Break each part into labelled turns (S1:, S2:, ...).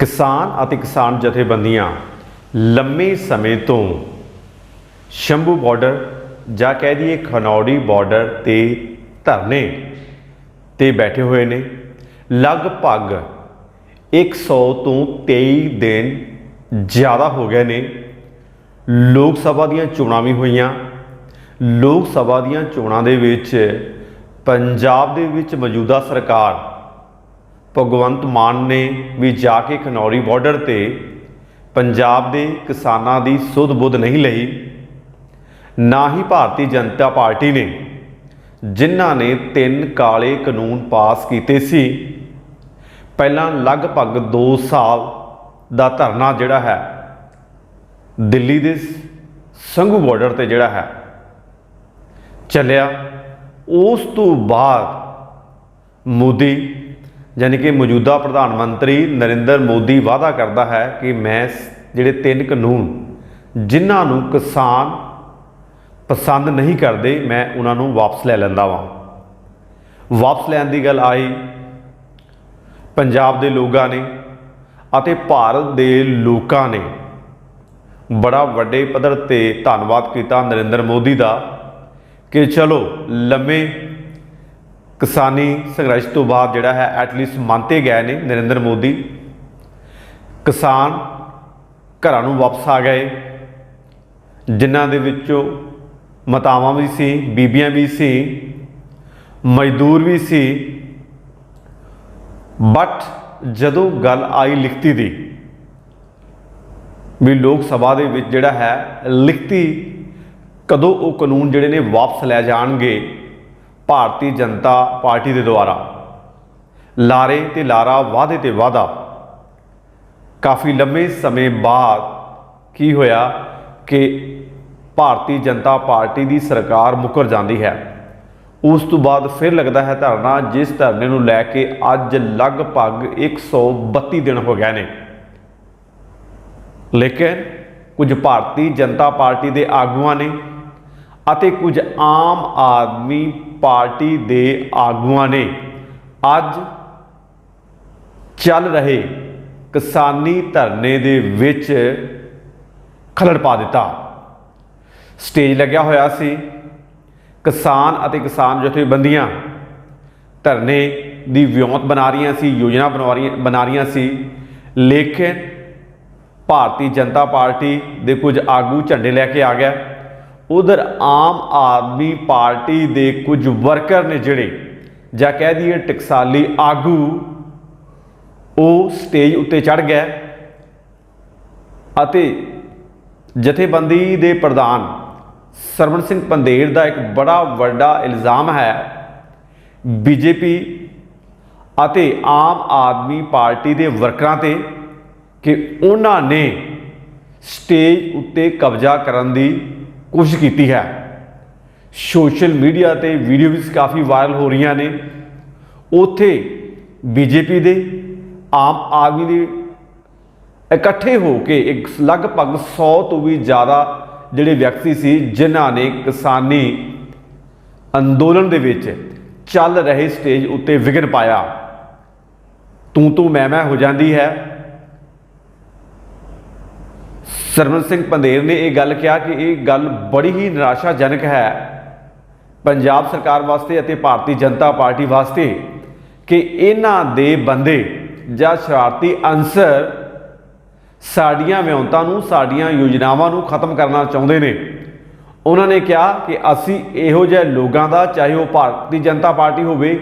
S1: ਕਿਸਾਨ ਅਤੇ ਕਿਸਾਨ ਜਥੇਬੰਦੀਆਂ ਲੰਮੇ ਸਮੇਂ ਤੋਂ ਸ਼ੰਭੂ ਬਾਰਡਰ ਜਾਂ ਕਹਿ ਦਈਏ ਖਨੌੜੀ ਬਾਰਡਰ ਤੇ ਧਰਨੇ ਤੇ ਬੈਠੇ ਹੋਏ ਨੇ। ਲਗਭਗ 100 ਤੋਂ 23 ਦਿਨ ਜ਼ਿਆਦਾ ਹੋ ਗਏ ਨੇ। ਲੋਕ ਸਭਾ ਦੀਆਂ ਚੋਣਾਂ ਵੀ ਹੋਈਆਂ। ਲੋਕ ਸਭਾ ਦੀਆਂ ਚੋਣਾਂ ਦੇ ਵਿੱਚ ਪੰਜਾਬ ਦੇ ਵਿੱਚ ਮੌਜੂਦਾ ਸਰਕਾਰ ਭਗਵੰਤ ਮਾਨ ਨੇ ਵੀ ਜਾ ਕੇ ਖਨੌਰੀ ਬਾਰਡਰ ਤੇ ਪੰਜਾਬ ਦੇ ਕਿਸਾਨਾਂ ਦੀ ਸੁੱਧ ਬੁੱਧ ਨਹੀਂ ਲਈ, ਨਾ ਹੀ ਭਾਰਤੀ ਜਨਤਾ ਪਾਰਟੀ ਨੇ, ਜਿਨ੍ਹਾਂ ਨੇ ਤਿੰਨ ਕਾਲੇ ਕਾਨੂੰਨ ਪਾਸ ਕੀਤੇ ਸੀ। ਪਹਿਲਾਂ ਲਗਭਗ 2 ਸਾਲ ਦਾ ਧਰਨਾ ਜਿਹੜਾ ਹੈ, ਦਿੱਲੀ ਦੇ ਸੰਘੂ ਬਾਰਡਰ ਤੇ ਜਿਹੜਾ ਹੈ, ਚੱਲਿਆ। ਉਸ ਤੋਂ ਬਾਅਦ ਮੋਦੀ ਯਾਨੀ ਕਿ ਮੌਜੂਦਾ ਪ੍ਰਧਾਨ ਮੰਤਰੀ ਨਰਿੰਦਰ ਮੋਦੀ ਵਾਅਦਾ ਕਰਦਾ ਹੈ ਕਿ ਮੈਂ ਜਿਹੜੇ ਤਿੰਨ ਕਾਨੂੰਨ ਜਿਨ੍ਹਾਂ ਨੂੰ ਕਿਸਾਨ ਪਸੰਦ ਨਹੀਂ ਕਰਦੇ, ਮੈਂ ਉਹਨਾਂ ਨੂੰ ਵਾਪਸ ਲੈ ਲੈਂਦਾ ਵਾਂ। ਵਾਪਸ ਲੈਣ ਦੀ ਗੱਲ ਆਈ ਪੰਜਾਬ ਦੇ ਲੋਕਾਂ ਨੇ ਅਤੇ ਭਾਰਤ ਦੇ ਲੋਕਾਂ ਨੇ ਬੜਾ ਵੱਡੇ ਪੱਧਰ ਤੇ ਧੰਨਵਾਦ ਕੀਤਾ ਨਰਿੰਦਰ ਮੋਦੀ ਦਾ ਕਿ ਚਲੋ ਲੰਮੇ ਕਿਸਾਨੀ ਸੰਘਰਸ਼ ਤੋਂ ਬਾਅਦ ਜਿਹੜਾ ਹੈ ਐਟਲੀਸਟ ਮੰਨਤੇ ਗਏ ਨੇ ਨਰਿੰਦਰ ਮੋਦੀ। ਕਿਸਾਨ ਘਰਾਂ ਨੂੰ ਵਾਪਸ ਆ ਗਏ, ਜਿਨ੍ਹਾਂ ਦੇ ਵਿੱਚੋਂ ਮਾਤਾਵਾਂ ਵੀ ਸੀ, ਬੀਬੀਆਂ ਵੀ ਸੀ, ਮਜ਼ਦੂਰ ਵੀ ਸੀ। ਬਟ ਜਦੋਂ ਗੱਲ ਆਈ ਲਿਖਤੀ ਦੀ, ਵੀ ਲੋਕ ਸਭਾ ਦੇ ਵਿੱਚ ਜਿਹੜਾ ਹੈ, ਲਿਖਤੀ ਕਦੋਂ ਉਹ ਕਾਨੂੰਨ ਜਿਹੜੇ ਨੇ ਵਾਪਸ ਲੈ ਜਾਣਗੇ ਭਾਰਤੀ ਜਨਤਾ ਪਾਰਟੀ ਦੇ ਦੁਆਰਾ। ਲਾਰੇ ਤੇ ਲਾਰਾ, ਵਾਅਦੇ ਤੇ ਵਾਅਦਾ। ਕਾਫੀ ਲੰਮੇ ਸਮੇਂ ਬਾਅਦ ਕੀ ਹੋਇਆ ਕਿ ਭਾਰਤੀ ਜਨਤਾ ਪਾਰਟੀ ਦੀ ਸਰਕਾਰ ਮੁਕਰ ਜਾਂਦੀ ਹੈ। ਉਸ ਤੋਂ ਬਾਅਦ ਫਿਰ ਲੱਗਦਾ ਹੈ ਧਰਨਾ, ਜਿਸ ਧਰਨੇ ਨੂੰ ਲੈ ਕੇ ਅੱਜ ਲਗਭਗ 132 ਦਿਨ ਹੋ ਗਏ ਨੇ। ਲੇਕਿਨ ਕੁਝ ਭਾਰਤੀ ਜਨਤਾ ਪਾਰਟੀ ਦੇ ਆਗੂਆਂ ਨੇ ਅਤੇ ਕੁਝ ਆਮ ਆਦਮੀ ਪਾਰਟੀ ਦੇ ਆਗੂਆਂ ਨੇ ਅੱਜ ਚੱਲ ਰਹੇ ਕਿਸਾਨੀ ਧਰਨੇ ਦੇ ਵਿੱਚ ਖਲੜ ਪਾ ਦਿੱਤਾ। ਸਟੇਜ ਲੱਗਿਆ ਹੋਇਆ ਸੀ। ਕਿਸਾਨ ਅਤੇ ਕਿਸਾਨ ਜਥੇਬੰਦੀਆਂ ਧਰਨੇ ਦੀ ਵਿਉਂਤ ਬਣਾ ਰਹੀਆਂ ਸੀ, ਯੋਜਨਾ ਬਣਾ ਰਹੀਆਂ ਬਣਾ ਰਹੀਆਂ ਸੀ। ਲੇਕਿਨ ਭਾਰਤੀ ਜਨਤਾ ਪਾਰਟੀ ਦੇ ਕੁਝ ਆਗੂ ਝੰਡੇ ਲੈ ਕੇ ਆ ਗਿਆ। ਉਧਰ ਆਮ ਆਦਮੀ ਪਾਰਟੀ ਦੇ ਕੁਝ ਵਰਕਰ ਨੇ ਜਿਹੜੇ, ਜਾਂ ਕਹਿ ਦਈਏ ਟਕਸਾਲੀ ਆਗੂ, ਉਹ ਸਟੇਜ ਉੱਤੇ ਚੜ ਗਿਆ ਅਤੇ ਜਥੇਬੰਦੀ ਦੇ ਪ੍ਰਧਾਨ ਸਰਵਣ ਸਿੰਘ ਪੰਦੇਰ ਦਾ ਇੱਕ ਬੜਾ ਵੱਡਾ ਇਲਜ਼ਾਮ ਹੈ, ਬੀਜੇਪੀ ਅਤੇ ਆਮ ਆਦਮੀ ਪਾਰਟੀ ਦੇ ਵਰਕਰਾਂ ਤੇ ਕਿ ਉਹਨਾਂ ਨੇ ਸਟੇਜ ਉੱਤੇ ਕਬਜ਼ਾ ਕਰਨ ਦੀ ਕੋਸ਼ਿਸ਼ ਕੀਤੀ ਹੈ। ਸੋਸ਼ਲ ਮੀਡੀਆ ਤੇ ਵੀਡੀਓਜ਼ ਕਾਫੀ ਵਾਇਰਲ ਹੋ ਰਹੀਆਂ ਨੇ। ਉਥੇ ਬੀਜੇਪੀ ਦੇ, ਆਮ ਆਦਮੀ ਦੇ ਇਕੱਠੇ ਹੋ ਕੇ ਇੱਕ ਲਗਭਗ 100 ਤੋਂ ਵੀ ਜ਼ਿਆਦਾ ਜਿਹੜੇ ਵਿਅਕਤੀ ਸੀ, ਜਿਨ੍ਹਾਂ ਨੇ ਕਿਸਾਨੀ ਅੰਦੋਲਨ ਦੇ ਵਿੱਚ ਚੱਲ ਰਹੇ ਸਟੇਜ ਉੱਤੇ ਵਿਘਨ ਪਾਇਆ। ਤੂੰ ਤੂੰ ਮੈਂ ਮੈਂ ਹੋ ਜਾਂਦੀ ਹੈ। ਸਰਵਨ ਸਿੰਘ ਪੰਦੇਰ ਨੇ ਇਹ ਗੱਲ ਕਿਹਾ ਕਿ ਇਹ ਗੱਲ ਬੜੀ ਹੀ ਨਿਰਾਸ਼ਾਜਨਕ ਹੈ। ਪੰਜਾਬ ਸਰਕਾਰ ਵਾਸਤੇ ਅਤੇ ਭਾਰਤੀ ਜਨਤਾ ਪਾਰਟੀ ਵਾਸਤੇ ਕਿ ਇਹਨਾਂ ਦੇ ਬੰਦੇ ਜਾਂ ਸ਼ਰਾਰਤੀ ਅੰਸਰ ਸਾਡੀਆਂ ਵਿਉਂਤਾਂ ਨੂੰ, ਸਾਡੀਆਂ ਯੋਜਨਾਵਾਂ ਨੂੰ ਖਤਮ ਕਰਨਾ ਚਾਹੁੰਦੇ ਨੇ। ਉਹਨਾਂ ਨੇ ਕਿਹਾ ਕਿ ਅਸੀਂ ਇਹੋ ਜਿਹੇ ਲੋਕਾਂ ਦਾ, ਚਾਹੇ ਉਹ ਭਾਰਤੀ ਜਨਤਾ ਪਾਰਟੀ ਹੋਵੇ,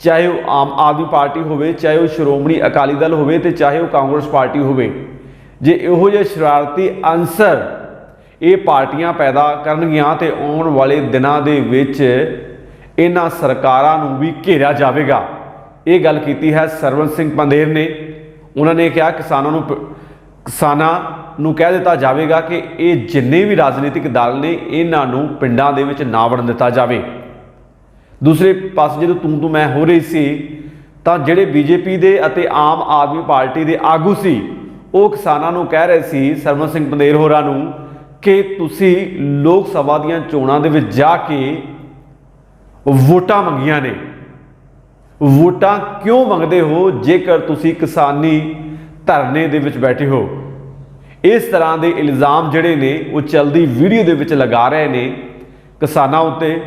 S1: ਚਾਹੇ ਉਹ ਆਮ ਆਦਮੀ ਪਾਰਟੀ ਹੋਵੇ, ਚਾਹੇ ਉਹ ਸ਼੍ਰੋਮਣੀ ਅਕਾਲੀ ਦਲ ਹੋਵੇ ਤੇ ਚਾਹੇ ਉਹ ਕਾਂਗਰਸ ਪਾਰਟੀ ਹੋਵੇ ਜੇ ਇਹੋ ਜਿਹੇ ਸ਼ਰਾਰਤੀ ਅੰਸਰ ਇਹ ਪਾਰਟੀਆਂ ਪੈਦਾ ਕਰਨਗੀਆਂ ਤੇ ਆਉਣ ਵਾਲੇ ਦਿਨਾਂ ਦੇ ਵਿੱਚ ਇਹਨਾਂ ਸਰਕਾਰਾਂ ਨੂੰ ਵੀ ਘੇਰਿਆ ਜਾਵੇਗਾ। ਇਹ ਗੱਲ ਕੀਤੀ ਹੈ ਸਰਵਨ ਸਿੰਘ ਪੰਦੇਰ ਨੇ। ਉਹਨਾਂ ਨੇ ਕਿਹਾ, ਕਿਸਾਨਾਂ ਨੂੰ ਪ- ਕਿਸਾਨਾਂ ਨੂੰ ਕਹਿ ਦਿੱਤਾ ਜਾਵੇਗਾ ਕਿ ਇਹ ਜਿੰਨੇ ਵੀ ਰਾਜਨੀਤਿਕ ਦਲ ਨੇ, ਇਹਨਾਂ ਨੂੰ ਪਿੰਡਾਂ ਦੇ ਵਿੱਚ ਨਾ ਵੜਨ ਦਿੱਤਾ ਜਾਵੇ। ਦੂਸਰੇ ਪਾਸੇ ਜਦੋਂ ਤੂੰ ਤੂੰ ਮੈਂ ਹੋ ਰਹੀ ਸੀ, ਤਾਂ ਜਿਹੜੇ ਬੀਜੇਪੀ ਦੇ ਅਤੇ ਆਮ ਆਦਮੀ ਪਾਰਟੀ ਦੇ ਆਗੂ ਸੀ ਉਹ ਕਿਸਾਨਾਂ ਨੂੰ ਕਹਿ ਰਹੇ ਸੀ ਸਰਵਨ ਸਿੰਘ ਪੰਦੇਰ ਹੋਰਾਂ ਨੂੰ, ਕਿ ਤੁਸੀਂ ਲੋਕ ਸਭਾ ਦੀਆਂ ਚੋਣਾਂ ਦੇ ਵਿੱਚ ਜਾ ਕੇ ਵੋਟਾਂ ਮੰਗੀਆਂ ਨੇ। ਵੋਟਾਂ ਕਿਉਂ ਮੰਗਦੇ ਹੋ, ਜੇਕਰ ਤੁਸੀਂ ਕਿਸਾਨੀ ਧਰਨੇ ਦੇ ਵਿੱਚ ਬੈਠੇ ਹੋ? ਇਸ ਤਰ੍ਹਾਂ ਦੇ ਇਲਜ਼ਾਮ ਜਿਹੜੇ ਨੇ, ਉਹ ਚਲਦੀ ਵੀਡੀਓ ਦੇ ਵਿੱਚ ਲਗਾ ਰਹੇ ਨੇ। ਕਿਸਾਨਾਂ ਉੱਤੇ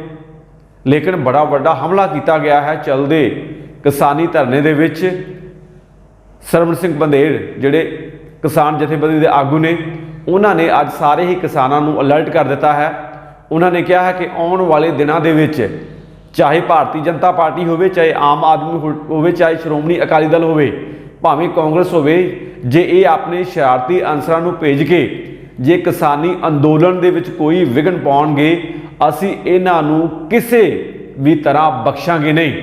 S1: ਲੇਕਿਨ ਬੜਾ ਵੱਡਾ ਹਮਲਾ ਕੀਤਾ ਗਿਆ ਹੈ ਚਲਦੇ ਕਿਸਾਨੀ ਧਰਨੇ ਦੇ ਵਿੱਚ। ਸਰਵਣ ਸਿੰਘ ਬੰਦੇੜ ਜਿਹੜੇ ਕਿਸਾਨ ਜਥੇਬੰਦੀ ਦੇ ਆਗੂ ਨੇ, ਉਹਨਾਂ ਨੇ ਅੱਜ ਸਾਰੇ ਹੀ ਕਿਸਾਨਾਂ ਨੂੰ ਅਲਰਟ ਕਰ ਦਿੱਤਾ ਹੈ। ਉਹਨਾਂ ਨੇ ਕਿਹਾ ਹੈ ਕਿ ਆਉਣ ਵਾਲੇ ਦਿਨਾਂ ਦੇ ਵਿੱਚ ਚਾਹੇ ਭਾਰਤੀ ਜਨਤਾ ਪਾਰਟੀ ਹੋਵੇ, ਚਾਹੇ ਆਮ ਆਦਮੀ ਹੋ- ਹੋਵੇ, ਚਾਹੇ ਸ਼੍ਰੋਮਣੀ ਅਕਾਲੀ ਦਲ ਹੋਵੇ, ਭਾਵੇਂ ਕਾਂਗਰਸ ਹੋਵੇ, ਜੇ ਇਹ ਆਪਣੇ ਸ਼ਰਾਰਤੀ ਅਨਸਰਾਂ ਨੂੰ ਭੇਜ ਕੇ ਜੇ ਕਿਸਾਨੀ ਅੰਦੋਲਨ ਦੇ ਵਿੱਚ ਕੋਈ ਵਿਘਨ ਪਾਉਣਗੇ, ਅਸੀਂ ਇਹਨਾਂ ਨੂੰ ਕਿਸੇ ਵੀ ਤਰ੍ਹਾਂ ਬਖਸ਼ਾਂਗੇ ਨਹੀਂ।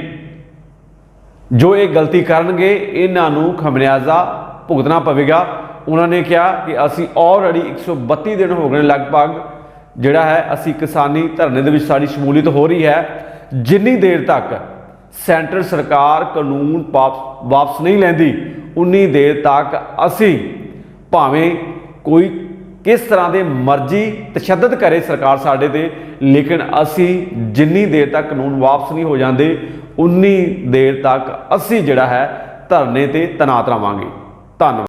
S1: ਜੋ ਇਹ ਗਲਤੀ ਕਰਨਗੇ, ਇਹਨਾਂ ਨੂੰ ਖਮਿਆਜ਼ਾ ਭੁਗਤਣਾ ਪਵੇਗਾ। ਉਹਨਾਂ ਨੇ ਕਿਹਾ ਕਿ ਅਸੀਂ ਆਲਰੇਡੀ 132 ਦਿਨ ਹੋ ਗਏ ਲਗਭਗ, ਜਿਹੜਾ ਹੈ, ਅਸੀਂ ਕਿਸਾਨੀ ਧਰਨੇ ਦੇ ਵਿੱਚ ਸਾਡੀ ਸ਼ਮੂਲੀਅਤ ਹੋ ਰਹੀ ਹੈ। ਜਿੰਨੀ ਦੇਰ ਤੱਕ ਸੈਂਟਰ ਸਰਕਾਰ ਕਾਨੂੰਨ ਵਾਪਸ ਵਾਪਸ ਨਹੀਂ ਲੈਂਦੀ, ਉਨੀ ਦੇਰ ਤੱਕ ਅਸੀਂ ਭਾਵੇਂ ਕੋਈ ਕਿਸ ਤਰ੍ਹਾਂ ਦੇ ਮਰਜ਼ੀ ਤਸ਼ੱਦਦ ਕਰੇ ਸਰਕਾਰ ਸਾਡੇ ਤੇ, ਲੇਕਿਨ ਅਸੀਂ ਜਿੰਨੀ ਦੇਰ ਤੱਕ ਕਾਨੂੰਨ ਵਾਪਸ ਨਹੀਂ ਹੋ ਜਾਂਦੇ, ਉਨੀ ਦੇਰ ਤੱਕ ਅਸੀਂ ਜਿਹੜਾ ਹੈ ਧਰਨੇ ਤੇ ਤਨਾਤ ਰਵਾਂਗੇ। ਧੰਨਵਾਦ।